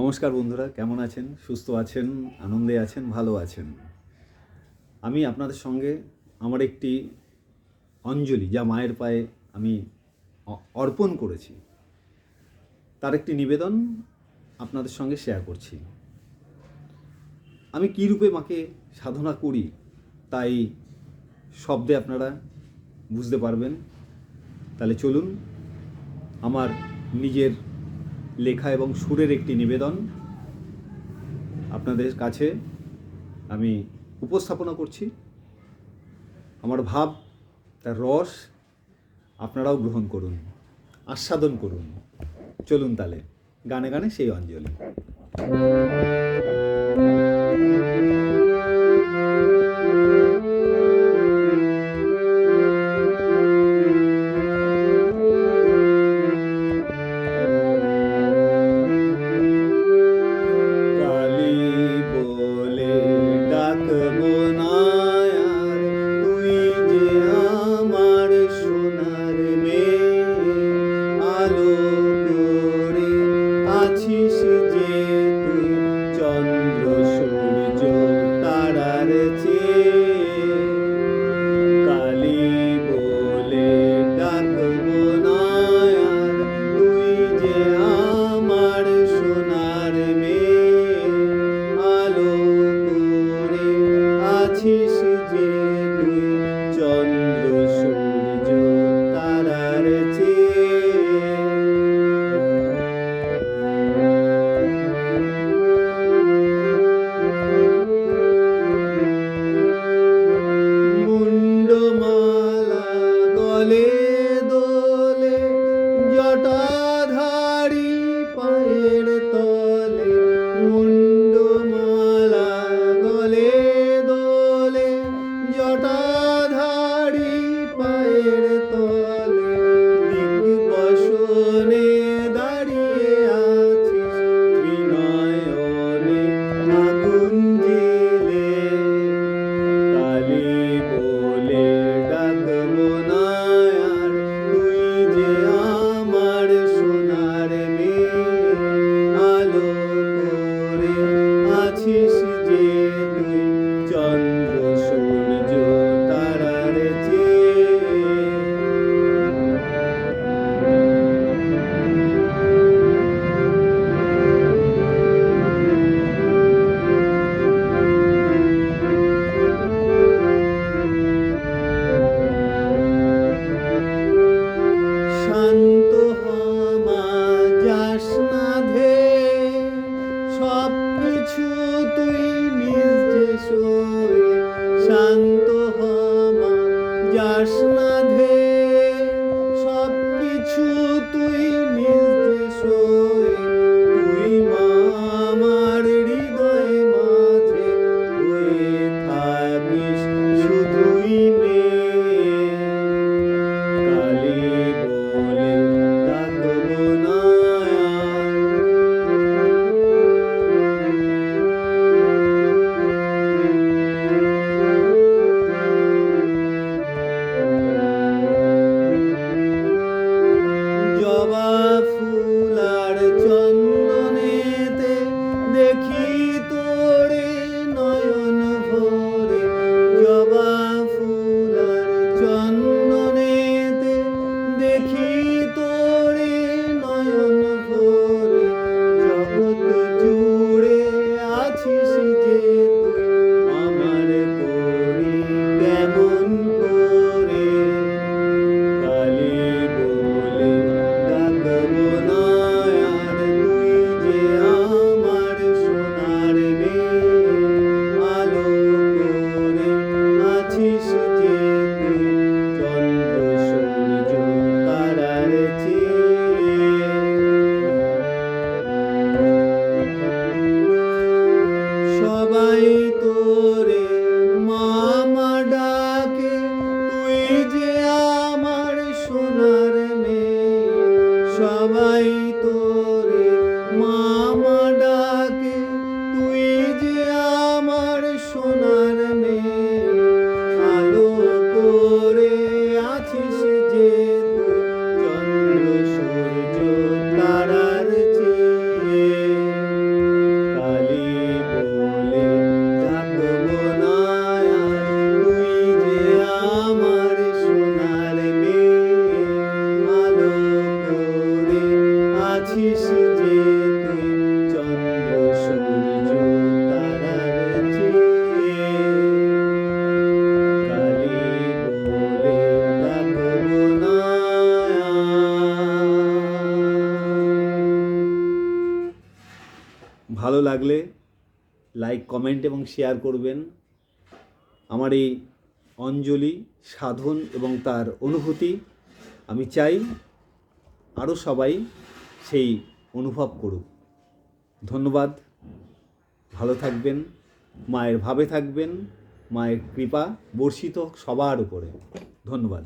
নমস্কার বন্ধুরা, কেমন আছেন? সুস্থ আছেন? আনন্দে আছেন? ভালো আছেন? আমি আপনাদের সঙ্গে আমার একটি অঞ্জলি যা মায়ের পায়ে আমি অর্পণ করেছি। তার একটি নিবেদন আপনাদের সঙ্গে শেয়ার করছি। আমি কী রূপে মাকে সাধনা করি, তাই শব্দে আপনারা বুঝতে পারবেন। তাহলে চলুন, আমার নিজের লেখা এবং সুরের একটি নিবেদন। আপনাদের কাছে আমি উপস্থাপনা করছি। আমার ভাব, তার রস আপনারাও গ্রহণ করুন, আস্বাদন করুন। চলুন তাহলে গানে গানে সেই অঞ্জলি। जश्न धे ভালো লাগলে লাইক কমেন্ট এবং শেয়ার করবেন। আমার এই অঞ্জলি, সাধন এবং তার অনুভূতি আমি চাই আরও সবাই সেই অনুভব করুক। ধন্যবাদ। ভালো থাকবেন। মায়ের ভাবে থাকবেন। মায়ের কৃপা বর্ষিত সবার উপরে। ধন্যবাদ।